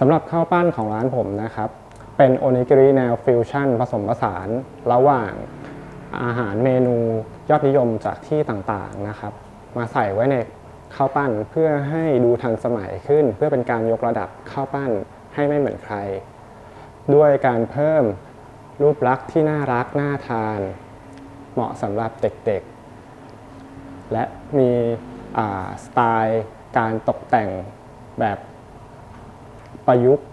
สำหรับข้าวปั้นของร้านผมนะครับ เป็นโอนิกิริแนวฟิวชั่นผสมผสาน ระหว่างอาหารเมนูยอดนิยมจากที่ต่างๆนะครับ มาใส่ไว้ในข้าวปั้นเพื่อให้ดูทันสมัยขึ้น เพื่อเป็นการยกระดับข้าวปั้นให้ไม่เหมือนใคร ด้วยการเพิ่มรูปลักษณ์ที่น่ารักน่าทาน เหมาะสำหรับเด็กๆ และมีสไตล์การตกแต่งแบบ ประยุกต์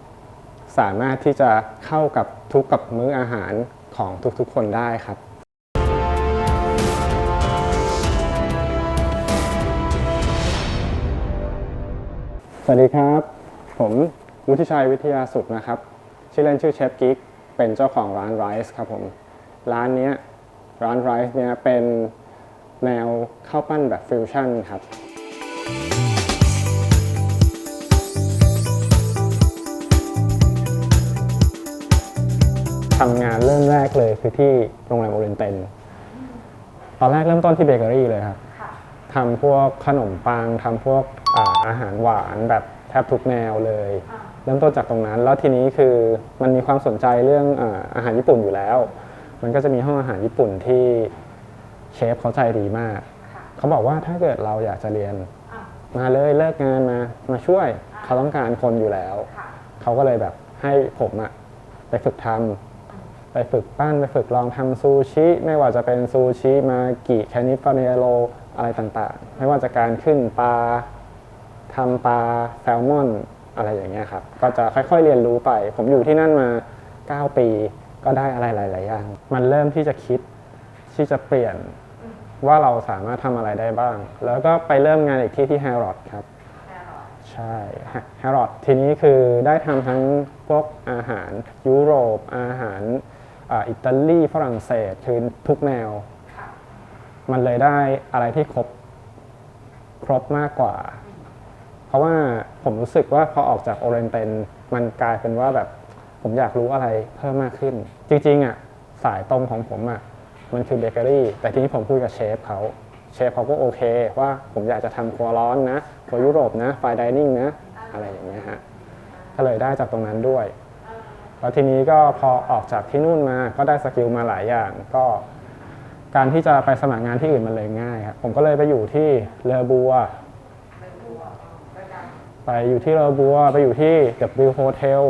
สามารถที่จะเข้ากับทุกกับมื้ออาหารของทุกๆคนได้ครับสวัสดีครับ ผมวุฒิชัยวิทยาสุขนะครับ ชื่อเล่นชื่อเชฟกิ๊กเป็นเจ้าของร้านไรซ์ครับผม ร้านเนี้ยร้านไรซ์เนี้ยเป็นแนวข้าวปั้นแบบฟิวชั่นครับ ทำงานเริ่มแรกเลยคือที่โรงแรมโอเรนเตนตอนแรกเริ่มต้นที่เบเกอรี่เลยครับทำพวกขนมปังทำพวกอาอาหารหวานแบบแทบทุกแนวเลย เริ่มต้นจากตรงนั้น แล้วทีนี้คือมันมีความสนใจเรื่องอาอาหารญี่ปุ่นอยู่แล้ว มันก็จะมีห้องอาหารญี่ปุ่นที่เชฟเขาใจดีมาก เขาบอกว่าถ้าเกิดเราอยากจะเรียน มาเลยเลิกงานมามาช่วย เขาต้องการคนอยู่แล้ว เขาก็เลยแบบให้ผมอะไปฝึกทำ ไปฝึกปั้นไปฝึกลองทำซูชิ ไม่ว่าจะเป็นซูชิมากิแคนิฟาเนโรอะไรต่างๆ ไม่ว่าจะการขึ้นปลาทำปลาแซลมอนอะไรอย่างเงี้ยครับ ก็จะค่อยๆเรียนรู้ไป ผมอยู่ที่นั่นมา 9 ปีก็ได้อะไรหลายๆอย่าง มันเริ่มที่จะคิดที่จะเปลี่ยนว่าเราสามารถทำอะไรได้บ้าง แล้วก็ไปเริ่มงานอีกที่ที่แฮร์รอดครับ ใช่แฮร์รอดทีนี้คือได้ทำทั้งพวกอาหารยุโรปอาหาร อิตาลีฝรั่งเศสคือทุกแนว มันเลยได้อะไรที่ครบครบมากกว่า เพราะว่าผมรู้สึกว่าพอออกจากโอเรนเตนมันกลายเป็นว่าแบบผมอยากรู้อะไรเพิ่มมากขึ้น จริงๆอะสายตรงของผมอะมันคือเบเกอรี่ แต่ทีนี้ผมคุยกับเชฟเขาเชฟเขาก็โอเค ว่าผมอยากจะทำครัวร้อนนะครัวยุโรปนะไฟดิเนิ่งนะ อะไรอย่างเงี้ยฮะก็เลยได้จากตรงนั้นด้วย แล้วทีนี้ก็พอออกจากที่นู่นมาก็ได้สกิลมาหลายอย่าง ก็การที่จะไปสมัครงานที่อื่นมันเลยง่ายครับผมก็เลยไปอยู่ที่เลอบัว ไปอยู่ที่เลอบัว ไปอยู่ที่ W Hotel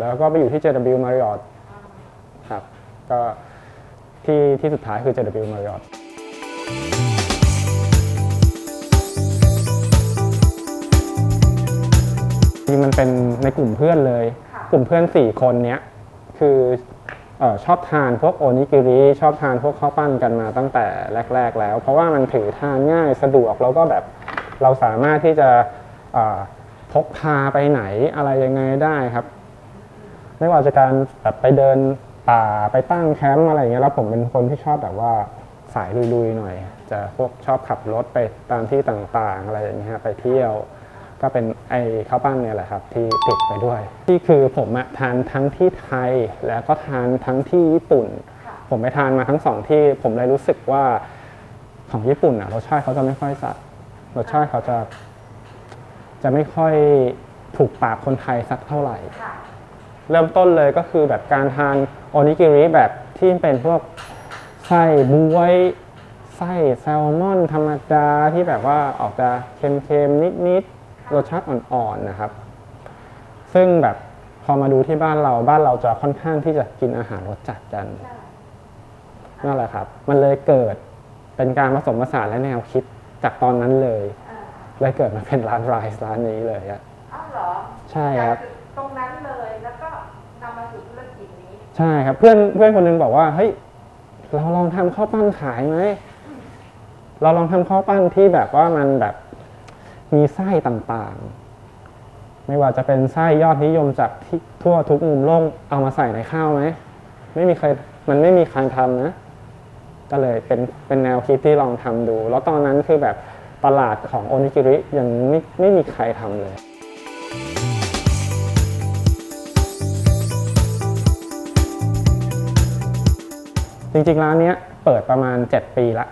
แล้วก็ไปอยู่ที่ JW Marriott ครับก็ที่ที่สุดท้ายคือ JW Marriott จริงมันเป็นในกลุ่มเพื่อนเลย กลุ่มเพื่อน 4 คนเนี้ยคือออชอบทานพวกโอนิกิริชอบทานพวกข้าวปั้นกันมาตั้งแต่แรก ๆ แล้ว เพราะว่ามันถือทานง่ายสะดวกแล้วก็แบบเราสามารถที่จะพกพาไปไหนอะไรยังไงได้ครับ ไม่ว่าจะการแบบไปเดินป่าไปตั้งแคมป์อะไรเงี้ยแล้วผมเป็นคนที่ชอบแบบว่าสายลุยๆหน่อย จะพวกชอบขับรถไปตามที่ต่างๆ อะไรอย่างเงี้ยไปเที่ยว ก็เป็นไอ้ข้าวปั้นเนี่ยแหละครับที่ติดไปด้วย ที่คือผมอะทานทั้งที่ไทยแล้วก็ทานทั้งที่ญี่ปุ่น ผมไปทานมาทั้งสองที่ผมเลยรู้สึกว่าของญี่ปุ่นอะรสชาติเขาจะไม่ค่อยจัดรสชาติเขาจะ จะไม่ค่อยถูกปากคนไทยสักเท่าไหร่ เริ่มต้นเลยก็คือแบบการทานโอนิกิริแบบที่เป็นพวกไส้บวยไส้แซลมอนธรรมดาที่แบบว่าออกจะเค็มๆนิดๆ รสชาติอ่อนๆนะครับ ซึ่งแบบพอมาดูที่บ้านเราบ้านเราจะค่อนข้างที่จะกินอาหารรสจัดกันนั่นแหละครับ มันเลยเกิดเป็นการผสมผสานและแนวคิดจากตอนนั้นเลยเลยเกิดมาเป็นร้านไรซ์ร้านนี้เลยอะอ้าวเหรอใช่ครับจากตรงนั้นเลยแล้วก็นำมาสู่ธุรกิจนี้ ใช่ครับ เพื่อนเพื่อนคนหนึงบอกว่าเฮ้ยเราลองทำข้าวปั้นขายไหมเราลองทำข้าวปั้นที่แบบว่ามันแบบ มีไส้ต่างๆ ไม่ว่าจะเป็นไส้ยอดนิยมจากที่ทั่วทุกมุมโลกเอามาใส่ในข้าวไหมไม่มีใครมันไม่มีใครทำนะ ก็เลยเป็นเป็นแนวคิดที่ลองทำดู แล้วตอนนั้นคือแบบตลาดของโอนิกิริยังไม่ไม่มีใครทำเลยจริงๆร้านเนี้ยเปิดประมาณ 7 ปีละ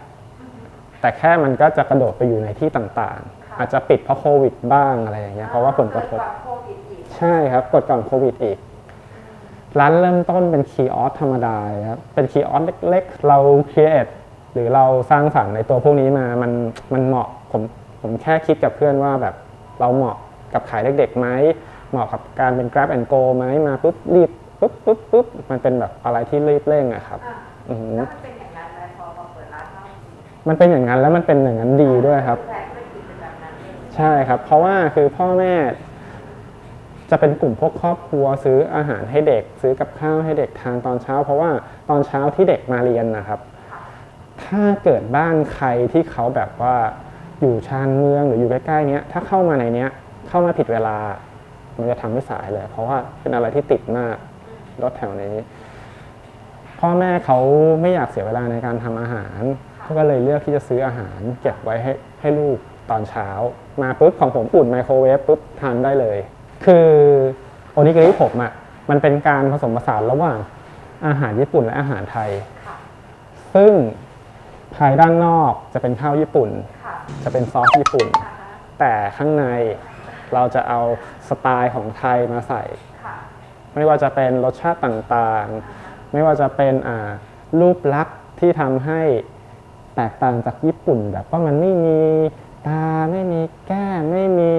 แต่แค่มันก็จะกระโดดไปอยู่ในที่ต่างค่ะ อาจจะปิดเพราะโควิดบ้างอะไรอย่างเงี้ยเพราะว่าผลกระทบเกิดก่อนโควิดอีกใช่ครับกดก่อนโควิดอีก ร้านเริ่มต้นเป็นคีย์ออสธรรมดาครับเป็นคีย์ออสเล็กๆ เราครีเอทหรือเราสร้างสรรค์ในตัวพวกนี้มามันมันเหมาะผมผมแค่คิดกับเพื่อนว่าแบบเราเหมาะกับขายเด็กๆไหมเหมาะกับการเป็น grab and go ไหมมาปุ๊บรีบปุ๊บปุ๊บปุ๊บมันเป็นแบบอะไรที่รีบเร่งอะครับ อะอือหือ แล้วมันเป็นอย่างนั้นเลยพอมาเปิดร้านข้าวจริงมันเป็นอย่างนั้นแล้วมันเป็นอย่างนั้นดีด้วยครับแผนธุรกิจเป็ ใช่ครับ เพราะว่าคือพ่อแม่จะเป็นกลุ่มพวกครอบครัวซื้ออาหารให้เด็ก ซื้อกับข้าวให้เด็กทานตอนเช้า เพราะว่าตอนเช้าที่เด็กมาเรียนนะครับ ถ้าเกิดบ้านใครที่เขาแบบว่าอยู่ชานเมืองหรืออยู่ใกล้ๆเนี้ยถ้าเข้ามาในเนี้ยเข้ามาผิดเวลา มันจะทำให้สายเลย เพราะว่าเป็นอะไรที่ติดมากรถแถวนี้ พ่อแม่เขาไม่อยากเสียเวลาในการทำอาหารเขาก็เลยเลือกที่จะซื้ออาหารเก็บไว้ให้ให้ลูก ตอนเช้า มาปุ๊บของผมอุ่นไมโครเวฟปุ๊บทานได้เลย คือโอนิกิริผมอะ่ะมันเป็นการผสมผสานระหว่างอาหารญี่ปุ่นและอาหารไทยค่ะซึ่งภายด้านนอกจะเป็นข้าวญี่ปุ่นค่ะจะเป็นซอสญี่ปุ่นอ่าฮะแต่ข้างในเราจะเอาสไตล์ของไทยมาใส่ค่ะไม่ว่าจะเป็นรสชาติต่างๆ ไม่ว่าจะเป็นอ่ารูปลักษณ์ที่ทำให้แตกต่างจากญี่ปุ่น แบบว่ามันไม่มี ตาไม่มีแก้มไม่มี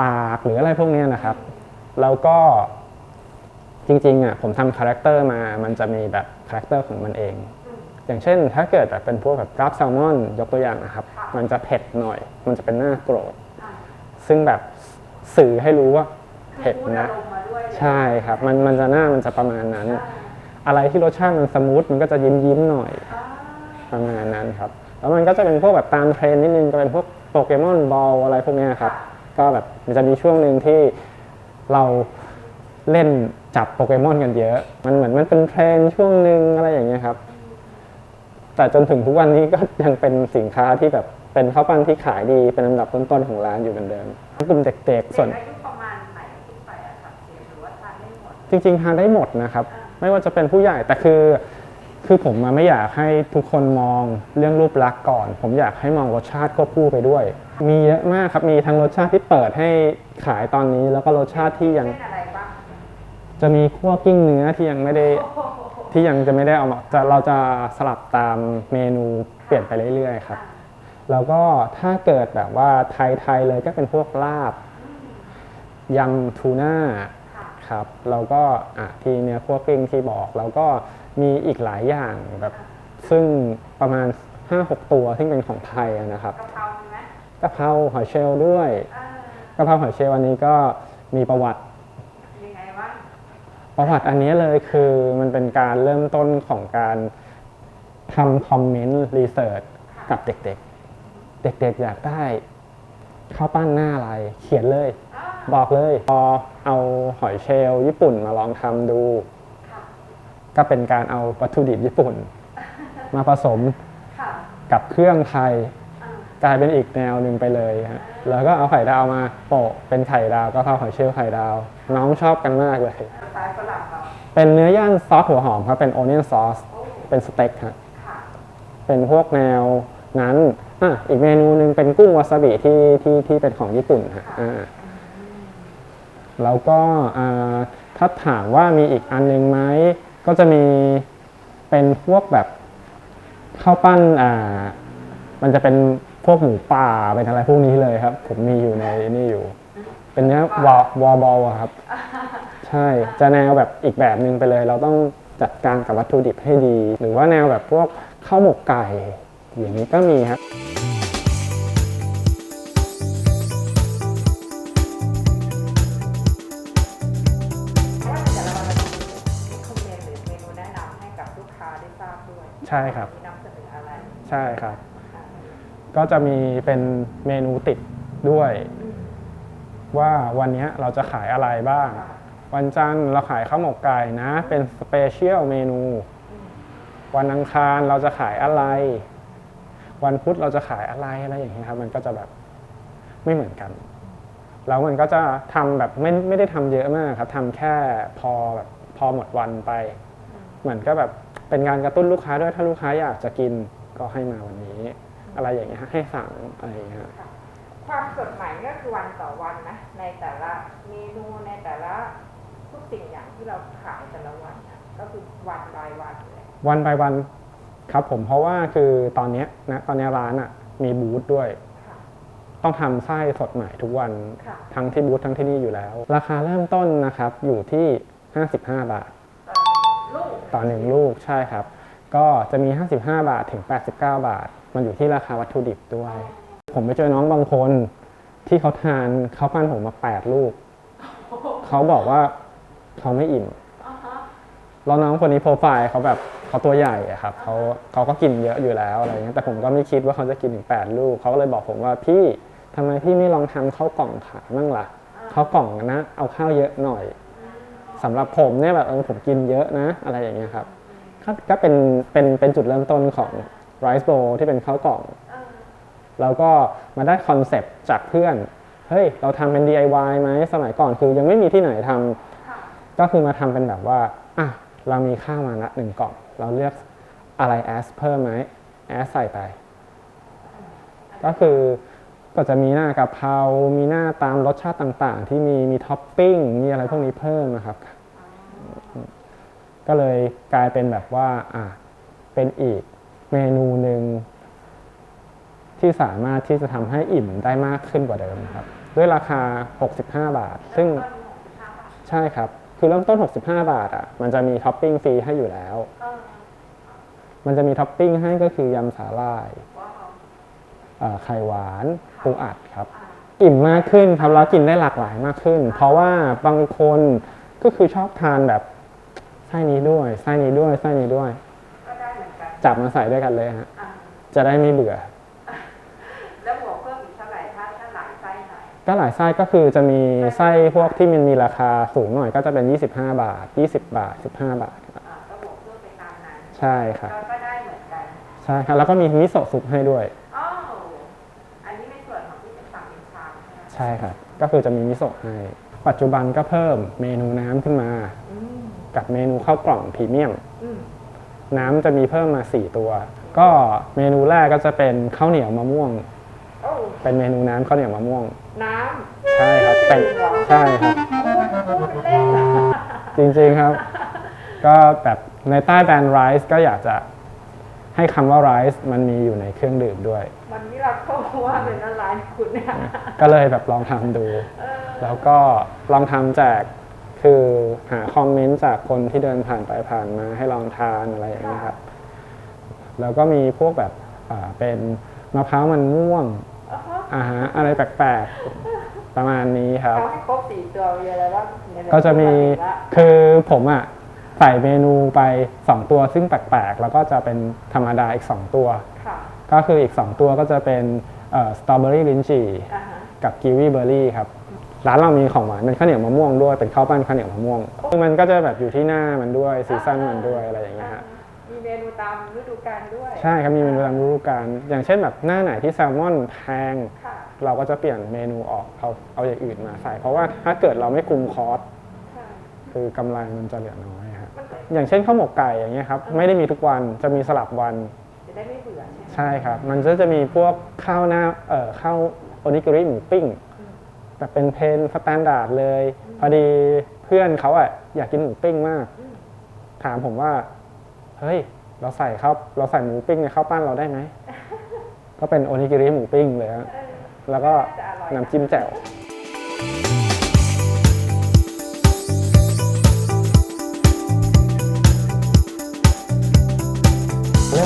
ปากหรืออะไรพวกนี้นะครับ แล้วก็จริงๆอะผมทำคาแรคเตอร์มามันจะมีแบบคาแรคเตอร์ของมันเอง อย่างเช่น ถ้าเกิดแบบเป็นพวกแบบกราฟแซลมอนยกตัวอย่างนะครับ มันจะเผ็ดหน่อย มันจะเป็นหน้าโกรธ ซึ่งแบบสื่อให้รู้ว่าเผ็ดนะใช่ครับมันมันจะหน้ามันจะประมาณนั้น อะไรที่รสชาติมันสมูทมันก็จะยิ้มยิ้มๆหน่อยประมาณนั้นครับ แล้วมันก็จะเป็นพวกแบบตามเทรนด์นิดนึงก็เป็นพวกโปเกมอนบอลอะไรพวกเนี้ยครับ ก็แบบมันจะมีช่วงหนึ่งที่เราเล่นจับโปเกมอนกันเยอะ มันเหมือนมันเป็นเทรนด์ช่วงหนึ่งอะไรอย่างเงี้ยครับ แต่จนถึงทุกวันนี้ก็ยังเป็นสินค้าที่แบบเป็นข้าวปั้นที่ขายดีเป็นลำดับต้นๆของร้านอยู่เหมือนเดิมกลุ่มเด็กๆส่วนเด็กอายุประมาณไหนขึ้นไปอะครับเชฟหรือว่าทานได้หมด จริงๆทานได้หมดนะครับ ไม่ว่าจะเป็นผู้ใหญ่แต่คือ คือผมมาไม่อยากให้ทุกคนมองเรื่องรูปลักษณ์ก่อน ผมอยากให้มองรสชาติควบคู่ไปด้วย มีเยอะมากครับมีทั้งรสชาติที่เปิดให้ขายตอนนี้ แล้วก็รสชาติที่ยังเล่นอะไรบ้างจะมีคั่วกิ้งเนื้อที่ยังไม่ได้โอ้โหที่ยังจะไม่ได้เอามาจะเราจะสลับตามเมนูเปลี่ยนไปเรื่อยๆครับ แล้วก็ถ้าเกิดแบบว่าไทยๆเลยก็เป็นพวกลาบยำทูน่าค่ะครับแล้วก็อะที่เนื้อคั่วกลิ้งที่บอก แล้วก็ มีอีกหลายอย่างแบบซึ่งประมาณ 5-6 ตัวที่เป็นของไทยอะนะครับกะเพรามีไหมกะเพราหอยเชลล์ด้วยเออกะเพราหอยเชลล์อันนี้ก็มีประวัติยังไงบ้างประวัติอันนี้เลยคือมันเป็นการเริ่มต้นของการทำคอมเมนต์รีเสิร์ชกับเด็กๆ เด็กๆอยากได้ข้าวปั้นหน้าอะไร เขียนเลยอ่าบอกเลย พอเอาหอยเชลล์ญี่ปุ่นมาลองทำดูค่ะ ก็เป็นการเอาวัตถุดิบญี่ปุ่น มาผสมค่ะกับเครื่องไทยอ่ากลายเป็นอีกแนวหนึ่งไปเลยฮะแล้วก็เอาไข่ดาวมาโปะเป็นไข่ดาวก็ข้าวหอยเชลล์ไข่ดาว น้องชอบกันมากเลยสไตล์ฝรั่งเราเป็นเนื้อย่างซอสหัวหอมครับเป็นโอเนียนซอสโอ้เป็นสเต็กฮะค่ะเป็นพวกแนวนั้นอะอีกเมนูหนึ่งเป็นกุ้งวาซาบิที่ที่ที่เป็นของญี่ปุ่นฮะอ่าแล้วก็อ่าถ้าถามว่ามีอีกอันหนึงไหม ก็จะมีเป็นพวกแบบข้าวปั้นอ่า มันจะเป็นพวกหมูป่าเป็นอะไรพวกนี้เลยครับ ผมมีอยู่ในนี่อยู่ เป็นเนื้อวอวอบอลครับ ใช่จะแนวแบบอีกแบบหนึ่งไปเลย เราต้องจัดการกับวัตถุดิบให้ดี หรือว่าแนวแบบพวกข้าวหมกไก่อย่างนี้ก็มีครับ ทราบด้วยใช่ครับที่นำเสนออะไรใช่ครับค่ะก็จะมีเป็นเมนูติดด้วยว่าวันนี้เราจะขายอะไรบ้างวันจันทร์เราขายข้าวหมกไก่นะ เป็นสเปเชียลเมนูวันอังคารเราจะขายอะไร วันพุธเราจะขายอะไรอะไรอย่างเงี้ยครับ มันก็จะแบบไม่เหมือนกัน แล้วมันก็จะทำแบบไม่ไม่ได้ทำเยอะมากครับทำแค่พอแบบพอหมดวันไป เหมือนก็แบบ เป็นการกระตุ้นลูกค้าด้วยถ้าลูกค้าอยากจะกินก็ให้มาวันนี้ อะไรอย่างเงี้ยให้สั่งอะไรอย่างเงี้ยค่ะความสดใหม่ก็คือวันต่อวันนะในแต่ละเมนูในแต่ละทุกสิ่งอย่างที่เราขายแต่ละวันนะก็คือวันรายวันเลยวันไปวันครับผมเพราะว่าคือตอนเนี้ยนะตอนเนี้ยร้านอะมีบูธด้วยค่ะต้องทำไส้สดใหม่ทุกวันค่ะทั้งที่บูธทั้งที่นี่อยู่แล้ว ราคาเริ่มต้นนะครับอยู่ที่ 55 บาท ลูก ต่อหนึ่งลูกใช่ครับ ก็จะมี 55 บาทถึง 89 บาท มันอยู่ที่ราคาวัตถุดิบด้วย ผมไปเจอน้องบางคนที่เขาทานข้าวปั้นผมมา 8 ลูก เขาบอกว่าเขาไม่อิ่มอ่าฮะแล้วน้องคนนี้โปรไฟล์เขาแบบเขาตัวใหญ่อะครับเขาเขาก็กินเยอะอยู่แล้วอะไรเงี้ยแต่ผมก็ไม่คิดว่าเขาจะกินถึง 8 ลูก เขาก็เลยบอกผมว่าพี่ทำไมพี่ไม่ลองทำข้าวกล่องขายบ้างล่ะข้าวกล่องนะเอาข้าวเยอะหน่อย สำหรับผมเนี่ยแบบเออผมกินเยอะนะ อะไรอย่างเงี้ยครับก็ก็เป็นเป็นเป็นจุดเริ่มต้นของ Rice Bowl ที่เป็นข้าวกล่องเออแล้วก็มาได้คอนเซปต์จากเพื่อน เฮ้ย เราทำเป็น DIY ไหมสมัยก่อนคือยังไม่มีที่ไหนทำค่ะก็คือมาทำเป็นแบบว่า อะ เรามีข้าวมาละหนึ่งกล่อง เราเลือกอะไรแอสเพิ่มไหมแอสใส่ไป ก็คือ ก็จะมีหน้ากะเพรา มีหน้าตามรสชาติต่างๆ ที่มีมีท็อปปิ้ง มีอะไรพวกนี้เพิ่มนะครับ ก็เลยกลายเป็นแบบว่าอะเป็นอีกเมนูหนึ่งที่สามารถที่จะทำให้อิ่มได้มากขึ้นกว่าเดิมครับ ด้วยราคา 65 บาท ซึ่งใช่ครับ คือเริ่มต้น 65 บาทอะ มันจะมีท็อปปิ้งฟรีให้อยู่แล้ว มันจะมีท็อปปิ้งให้ก็คือยำสาหร่าย ไข่หวานปูอัดครับอิ่มมากขึ้นครับแล้วกินได้หลากหลายมากขึ้น เพราะว่าบางคนก็คือชอบทานแบบไส้นี้ด้วยไส้นี้ด้วยไส้นี้ด้วย ก็ได้เหมือนกันจับมาใส่ด้วยกันเลยฮะอ่าจะได้ไม่เบื่อ แล้วบวกเพิ่มอีกเท่าไหร่ถ้าถ้าหลายไส้หน่อยก็หลายไส้ก็คือจะมีไส้พวกที่มันมีราคาสูงหน่อยก็จะเป็น 25 บาท 20 บาท 15 บาทครับอ่าก็บวกเพิ่มไปตามนั้นใช่ครับก็ก็ได้เหมือนกัน ใช่ครับแล้วก็มีมิโซะซุปให้ด้วย อ้าวอันนี้ในส่วนของที่เป็นสั่งเป็นชาม ใช่ไหมใช่ครับ ก็คือจะมีมิโซะให้ ปัจจุบันก็เพิ่มเมนูน้ำขึ้นมา อืมกับเมนูข้าวกล่องพรีเมียม อืมน้ำจะมีเพิ่มมา 4 ตัว ก็เมนูแรกก็จะเป็นข้าวเหนียวมะม่วง โอ้เป็นเมนูน้ำข้าวเหนียวมะม่วง น้ใช่ครับำเป็นเหรอใช่ครับเป็นเล่นเหรอจริงๆครับ ก็แบบในใต้แบรนด์ไรซ์ก็อยากจะ ให้คำว่าไรซ์มันมีอยู่ในเครื่องดื่มด้วยมันนี่เราเข้าว่าเป็นอะไรคุณเนี่ยก็เลยแบบลองทำดูเออแล้วก็ลองทำแจกคือหาคอมเมนต์จากคนที่เดินผ่านไปผ่านมาให้ลองทานอะไรอย่างนี้ยครับแล้วก็มีพวกแบบอ่าเป็นมะพร้าวมันม่วงอ่าฮะอาหารอะไรแปลกๆ ประมาณนี้ครับเอาให้ครบสี่ตัวมีอะไรบ้างในแบบก็จะมีที่าเห็นละคือผมอะ ใส่เมนูไป 2 ตัวซึ่งแปลกๆ แล้วก็จะเป็นธรรมดาอีก 2 ตัว ค่ะก็คืออีก 2 ตัวก็จะเป็นสตรอเบอรี่ลิ้นจี่อ่าฮะ กับกีวีเบอร์รี่ครับ ร้านเรามีของหวานเป็นข้าวเหนียวมะม่วงด้วยเป็นข้าวปั้นข้าวเหนียวมะม่วงคือมันก็จะแบบอยู่ที่หน้ามันด้วยซีซั่นมันด้วยอะไรอย่างเงี้ยฮะ มีเมนูตามฤดูกาลด้วย ใช่ครับมีเมนูตามฤดูกาลอย่างเช่นแบบหน้าไหนที่แซลมอนแพง ค่ะ เราก็จะเปลี่ยนเมนูออกเอาเอาอย่างอื่นมาใส่ เพราะว่าถ้าเกิดเราไม่คุมคอสใช่คือกำไรมันจะเหลือน้อยครับมันก็ อย่างเช่นข้าวหมกไก่อย่างเงี้ยครับไม่ได้มีทุกวันจะมีสลับวัน จะได้ไม่เบื่อใช่ไหมใช่ครับ มันก็จะมีพวกข้าวหน้าเอ่อข้าวโอนิกิริหมูปิ้งแบบเป็นเพนสแตนดาร์ดเลย พอดีเพื่อนเขาอะอยากกินหมูปิ้งมาก ถามผมว่า เฮ้ย เราใส่ข้าวเราใส่หมูปิ้งในข้าวปั้นเราได้ไหม ก็เป็นโอนิกิริหมูปิ้งเลยฮะเออแล้วก็จะอร่อยน้ำจิ้มแจ่ว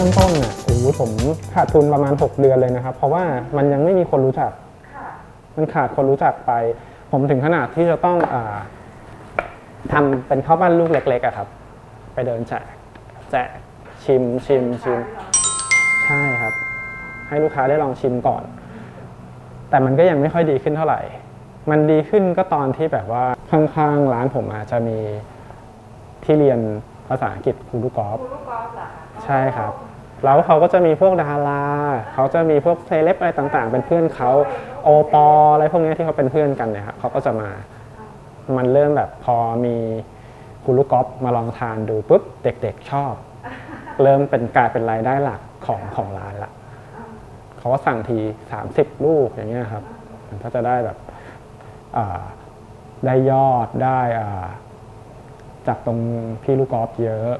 ริ่มต้นอะโอ้โหผมขาดทุนประมาณ 6 เดือนเลยนะครับ เพราะว่ามันยังไม่มีคนรู้จักค่ะมันขาดคนรู้จักไป ผมถึงขนาดที่จะต้องอาทำเป็นข้าวปั้นลูกเล็กๆอะครับ ไปเดินแจกแจกชิมชิมชิมใช่ครับ ให้ลูกค้าได้ลองชิมก่อน แต่มันก็ยังไม่ค่อยดีขึ้นเท่าไหร่ มันดีขึ้นก็ตอนที่แบบว่าข้างๆร้านผมอาจจะมีที่เรียนภาษาอังกฤษครูลูกกอล์ฟคุณลูกกอล์ฟเหรอคะใช่ครับ แล้วเขาก็จะมีพวกดาราเขาจะมีพวกเซเลบอะไรต่างๆ เป็นเพื่อนเขาโอปออะไรพวกนี้ที่เขาเป็นเพื่อนกันเนี่ยครับเขาก็จะมา มันเริ่มแบบพอมีคุณลูกกอล์ฟมาลองทานดูปุ๊บเด็กๆชอบ เริ่มเป็นกลายเป็นรายได้หลักของของร้านละเขาก็สั่งที 30 ลูกอย่างเงี้ยครับ มันก็จะได้แบบได้ยอดได้จากตรงพี่ลูกกอล์ฟเยอะ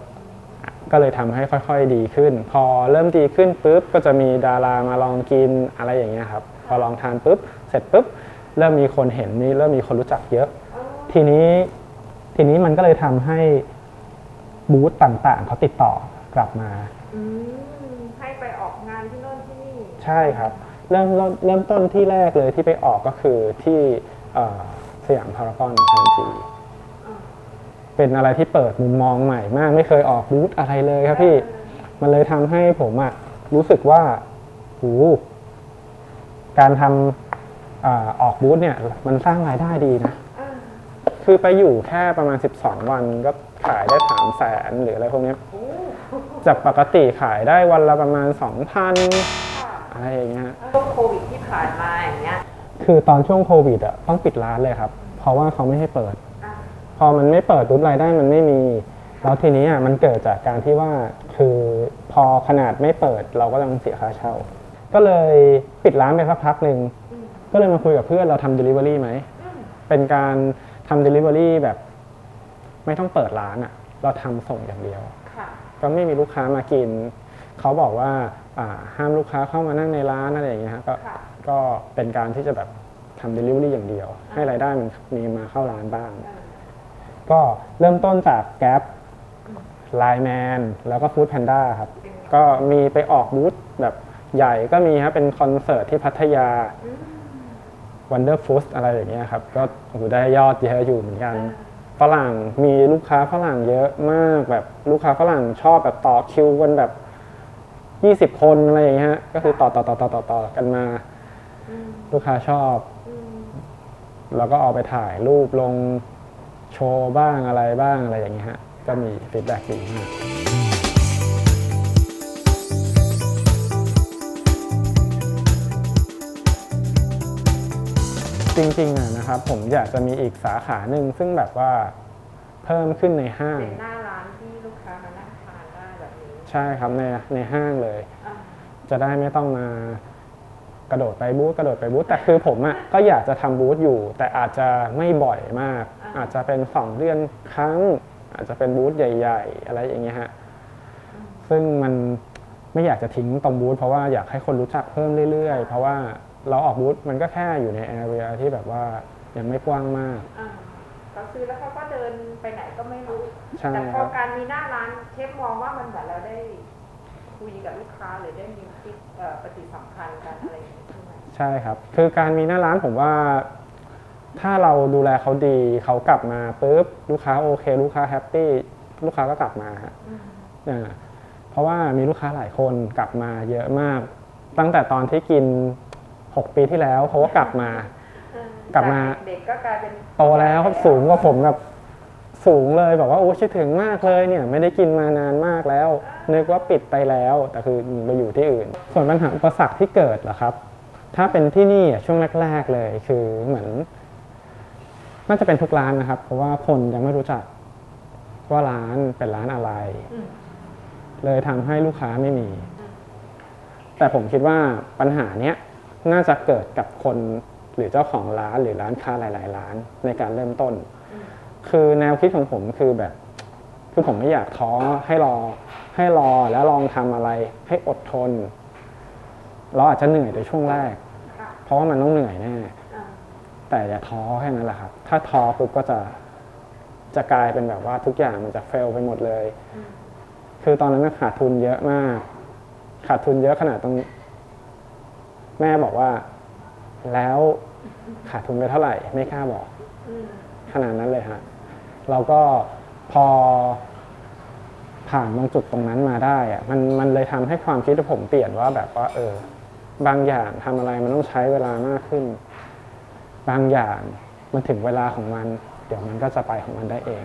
ก็เลยทำให้ค่อยๆดีขึ้น พอเริ่มดีขึ้นปุ๊บก็จะมีดารามาลองกินอะไรอย่างเงี้ยครับพอลองทานปุ๊บเสร็จปุ๊บเริ่มมีคนเห็นมีเริ่มมีคนรู้จักเยอะ ทีนี้ทีนี้มันก็เลยทำให้บูธต่างๆเขาติดต่อกลับมาอืมให้ไปออกงานที่โน่นที่นี่ ใช่ครับเริ่มเริ่มเริ่มต้นที่แรกเลยที่ไปออกก็คือที่เอ่อสยามพารากอนทันทีอ่า เป็นอะไรที่เปิดมุมมองใหม่มาก ไม่เคยออกบูธอะไรเลยครับพี่ มันเลยทำให้ผมอะรู้สึกว่าโหการทำอาออกบูธเนี่ย มันสร้างรายได้ดีนะ อ่าคือไปอยู่แค่ประมาณ 12 วันก็ขายได้3 0 0แสนหรืออะไรพวกเนี้ยโอ้จากปกติขายได้วันละประมาณ 2,000ค่ะอะไรอย่างเงี้ย ช่วงโควิดที่ผ่านมาอย่างเงี้ยคือตอนช่วงโควิดอะต้องปิดร้านเลยครับ เพราะว่าเขาไม่ให้เปิดอะ พอมันไม่เปิดปุ๊บรายได้มันไม่มี แล้วทีนี้อะมันเกิดจากการที่ว่าคือพอขนาดไม่เปิดเราก็ต้องเสียค่าเช่า ก็เลยปิดร้านไปสักพักหนึ่งอืมก็เลยมาคุยกับเพื่อนเราทำ Delivery ไหมอืมเป็นการทำ Delivery แบบ ไม่ต้องเปิดร้านอะ เราทำส่งอย่างเดียวค่ะก็ไม่มีลูกค้ามากิน เขาบอกว่าอ่าห้ามลูกค้าเข้ามานั่งในร้านอะไรอย่างเงี้ยฮะก็ค่ะก็เป็นการที่จะแบบทำ Delivery อย่างเดียว ให้รายได้มันมีมาเข้าร้านบ้างเออ ก็เริ่มต้นจากแก๊ปไลแมนแล้วก็ฟู้ดแพนด้าครับ ก็มีไปออกบูธแบบใหญ่ก็มีครับเป็นคอนเสิร์ตที่พัทยาอืม Wonder f o o d อะไรอย่างเงี้ยครับ ก็โอ้โหได้ยอดเยอะอยู่เหมือนกันฝรั่งมีลูกค้าฝรั่งเยอะมากแบบลูกค้าฝรั่งชอบแบบต่อคิวกันแบบ20คนอะไรอย่างเงี้ยฮะก็คือต่อต่อต่อต่อต่อต่อกันมาอืมลูกค้าชอบอืมแล้วก็เอาไปถ่ายรูปลง โชว์บ้างอะไรบ้างอะไรอย่างเงี้ยฮะก็มีฟีดแบ็กดีมากจริงๆอะนะครับผมอยากจะมีอีกสาขาหนึ่งซึ่งแบบว่าเพิ่มขึ้นในห้าง เป็นหน้าร้านที่ลูกค้ามานั่งทานได้แบบนี้ใช่ครับในในห้างเลย อะ จะได้ไม่ต้องมา กระโดดไปบูธกระโดดไปบูธแต่คือผมอะก็อยากจะทำบูธอยู่ แต่อาจจะไม่บ่อยมาก อาจจะเป็นสองเดือนครั้ง อาจจะเป็นบูธใหญ่ ๆ อะไรอย่างเงี้ยฮะซึ่งมันไม่อยากจะทิ้งตรงบูธเพราะว่าอยากให้คนรู้จักเพิ่มเรื่อย ๆ เพราะว่าเราออกบูธมันก็แค่อยู่ในแอเรียที่แบบว่ายังไม่กว้างมาก อะเขาซื้อแล้วเขาก็เดินไปไหนก็ไม่รู้ ใช่แต่พคอรับ การมีหน้าร้านเชฟมองว่ามันเหมือนเราได้ คุยกับลูกค้าหรือได้มีคิดเอ่อปฏิสัมพันธ์กันอะไรอย่างนี้ใช่ไหมใช่ครับ คือการมีหน้าร้านผมว่า ถ้าเราดูแลเขาดีเขากลับมาปุ๊บลูกค้าโอเค ลูกค้าแฮปปี้ลูกค้าก็กลับมาฮะอืมอ่าเพราะว่ามีลูกค้าหลายคนกลับมาเยอะมาก ตั้งแต่ตอนที่กิน 6 ปีที่แล้วเขาก็กลับมาเออกลับมา เด็กๆก็กลายเป็นโตแล้วครับสูงกว่าผมแบบ สูงเลยบอกว่าโอ้คิดถึงมากเลยเนี่ยไม่ได้กินมานานมากแล้ว นึกว่าปิดไปแล้ว แต่คือไปอยู่ที่อื่น ส่วนปัญหาอุปสรรคที่เกิดเหรอครับ ถ้าเป็นที่นี่ช่วงแรกๆเลย คือเหมือน น่าจะเป็นทุกร้านนะครับ เพราะว่าคนยังไม่รู้จักว่าร้านเป็นร้านอะไร เลยทำให้ลูกค้าไม่มี แต่ผมคิดว่าปัญหาเนี้ยน่าจะเกิดกับคนหรือเจ้าของร้านหรือร้านค้าหลาย ๆ ร้านในการเริ่มต้น คือแนวคิดของผมคือแบบ คือผมไม่อยากท้อให้รอ ให้รอแล้วลองทำอะไร ให้อดทน เราอาจจะเหนื่อยในช่วงแรกค่ะเพราะว่ามันต้องเหนื่อยแน่อ่าแต่อย่าท้อแค่นั้นแหละครับ ถ้าท้อปุ๊บก็จะจะกลายเป็นแบบว่าทุกอย่างมันจะเฟลไปหมดเลยอืมคือตอนนั้นขาดทุนเยอะมาก ขาดทุนเยอะขนาดตรงแม่บอกว่า แล้วขาดทุนไปเท่าไหร่ ไม่กล้าบอกอืม ขนาดนั้นเลยฮะเราก็พอผ่านตรงจุดตรงนั้นมาได้อะมันมันเลยทำให้ความคิดของผมเปลี่ยนว่าแบบว่า เออ บางอย่างทำอะไรมันต้องใช้เวลามากขึ้น บางอย่างมันถึงเวลาของมัน เดี๋ยวมันก็จะไปของมันได้เอง